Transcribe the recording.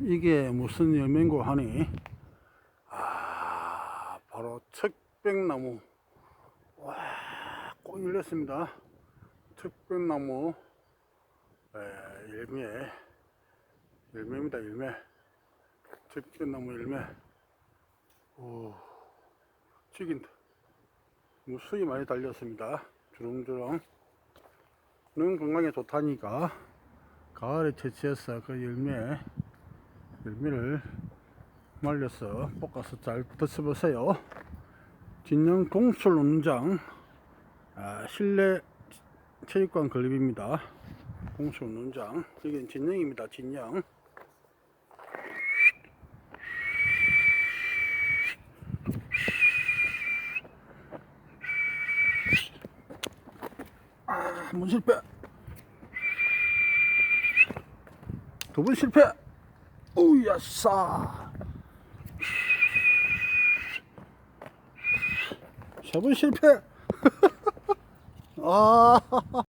이게 무슨 열매인고 하니? 아 바로 척백나무. 와꼭 열렸습니다. 척백나무. 에, 열매. 열매입니다 열매. 척백나무 열매. 오 튀긴다 무수히 많이 달렸습니다. 주렁주렁. 는 건강에 좋다니까. 가을에 채취해서 그 열매 열매를 말려서 볶아서 잘 드셔보세요. 진영 동sul 운장 아, 실내 체육관 건립입니다. 동sul 운장 여기는 진영입니다. 진영 아, 한번 실패. 두 번 실패. 오야싸. 세번 실패. 아.